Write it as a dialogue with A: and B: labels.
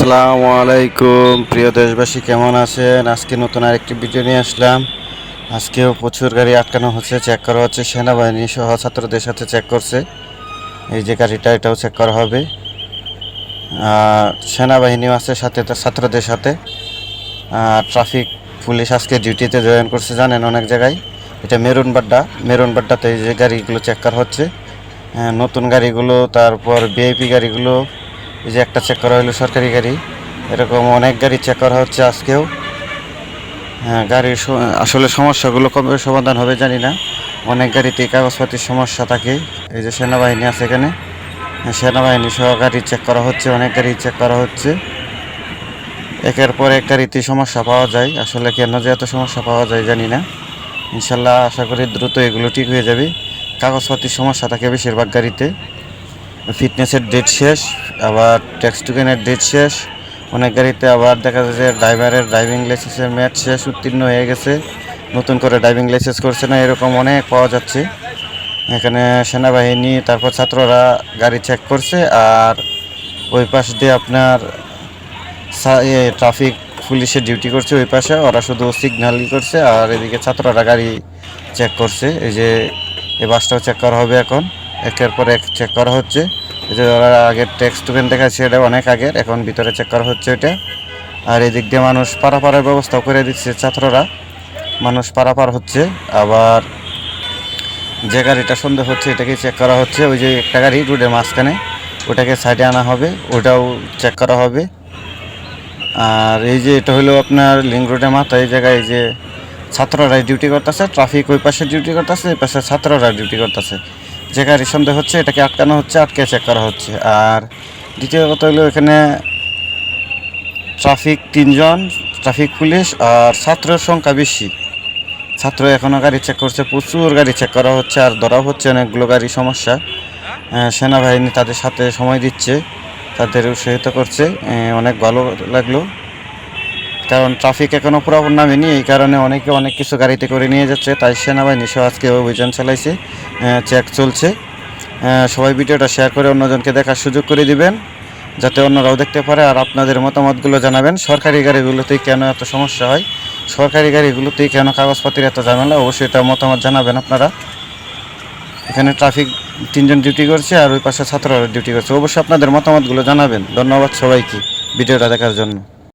A: আসসালামু আলাইকুম। প্রিয় দেশবাসী কেমন আছেন? আজকে নতুন আরেকটি ভিডিও নিয়ে আসলাম। আজকেও প্রচুর গাড়ি আটকানো হচ্ছে চেক করা হচ্ছে। সেনাবাহিনী সহ ছাত্রদের সাথে চেক করছে। এই যে গাড়িটা এটাও চেক করা হবে। আর সেনাবাহিনীও আছে সাথে তার ছাত্রদের সাথে। আর ট্রাফিক পুলিশ আজকে ডিউটিতে জয়েন করছে জানেন অনেক জায়গায়। এটা মেরুন বাড্ডা মেরুন বাড্ডাতে এই যে গাড়িগুলো চেক করা হচ্ছে। হ্যাঁ, নতুন গাড়িগুলো তারপর ভিআইপি গাড়িগুলো। এই যে একটা চেক করা হলো সরকারি গাড়ি। এরকম অনেক গাড়ি চেক করা হচ্ছে আজকেও। হ্যাঁ গাড়ির আসলে সমস্যাগুলো কবে সমাধান হবে জানি না। অনেক গাড়িতে কাগজপাতির সমস্যা থাকে। এই যে সেনাবাহিনী আছে এখানে। হ্যাঁ, সেনাবাহিনী সহ গাড়ি চেক করা হচ্ছে অনেক গাড়ি চেক করা হচ্ছে। একের পর এক গাড়িতে সমস্যা পাওয়া যায়। আসলে কেন যে এত সমস্যা পাওয়া যায় জানি না। ইনশাল্লাহ আশা করি দ্রুত এগুলো ঠিক হয়ে যাবে। কাগজপাতির সমস্যা থাকে বেশিরভাগ গাড়িতে। ফিটনেসের ডেট শেষ, আবার ট্যাক্স টুকেনের ডেট শেষ। অনেক গাড়িতে আবার দেখা যায় যে ড্রাইভারের ড্রাইভিং লাইসেন্সের ম্যাচ শেষ, উত্তীর্ণ হয়ে গেছে। নতুন করে ড্রাইভিং লাইসেন্স করছে না, এরকম অনেক পাওয়া যাচ্ছে। এখানে সেনাবাহিনী, তারপর ছাত্ররা গাড়ি চেক করছে, আর ওই পাশ দিয়ে আপনার ট্রাফিক পুলিশের ডিউটি করছে ওই পাশে। ওরা শুধু সিগন্যাল করছে, আর এদিকে ছাত্ররা গাড়ি চেক করছে। এই যে, এই বাসটাও চেক করা হবে এখন। একের পর এক চেক করা হচ্ছে। এই যে আগের ট্যাক্স টোকেন দেখাচ্ছে, এটা অনেক আগের, এখন ভিতরে চেক করা হচ্ছে এটা। আর এদিক দিয়ে মানুষ পারাপারের ব্যবস্থাও করে দিচ্ছে ছাত্ররা। মানুষ পারাপার হচ্ছে, আবার যে গাড়িটা সন্দেহ হচ্ছে এটাকে চেক করা হচ্ছে। ওই যে একটা গাড়ি রোডের মাঝখানে, ওটাকে সাইডে আনা হবে, ওটাও চেক করা হবে। আর এই যে এটা হলো আপনার লিঙ্ক রোডের মাথা, এই জায়গায় এই যে ছাত্ররা ডিউটি করতেছে ট্রাফিক ওই পাশে ডিউটি করতেছে, এই পাশে ছাত্ররা ডিউটি করতেছে। যে গাড়ি সন্দেহ হচ্ছে, এটাকে আটকানো হচ্ছে, আটকে চেক করা হচ্ছে। আর দ্বিতীয় কথা হলো এখানে ট্রাফিক তিনজন ট্রাফিক পুলিশ আর ছাত্রের সংখ্যা বেশি। ছাত্র এখনও গাড়ি চেক করছে, প্রচুর গাড়ি চেক করা হচ্ছে, আর ধরাও হচ্ছে অনেকগুলো গাড়ি সমস্যা। সেনাবাহিনী তাদের সাথে সময় দিচ্ছে তাদের উৎসাহিত করছে। অনেক ভালো লাগল। কারণ ট্রাফিক এখনও পুরোপুরি নামেনি, এই কারণে অনেকে অনেক কিছু গাড়িতে করে নিয়ে যাচ্ছে। তাই সেনাবাহিনী সহ আজকে অভিযান চালাইছে চেক চলছে। সবাই ভিডিওটা শেয়ার করে অন্যজনকে দেখার সুযোগ করে দিবেন, যাতে অন্যরাও দেখতে পারে আর আপনাদের মতামতগুলো জানাবেন। সরকারি গাড়িগুলোতেই কেন এত সমস্যা হয়? সরকারি গাড়িগুলোতেই কেন কাগজপাতির এত ঝামেলা? অবশ্যই এটা মতামত জানাবেন আপনারা। এখানে ট্রাফিক তিনজন ডিউটি করছে আর ওই পাশে ছাত্ররা ডিউটি করছে। অবশ্যই আপনাদের মতামতগুলো জানাবেন। ধন্যবাদ সবাইকে ভিডিওটা দেখার জন্য।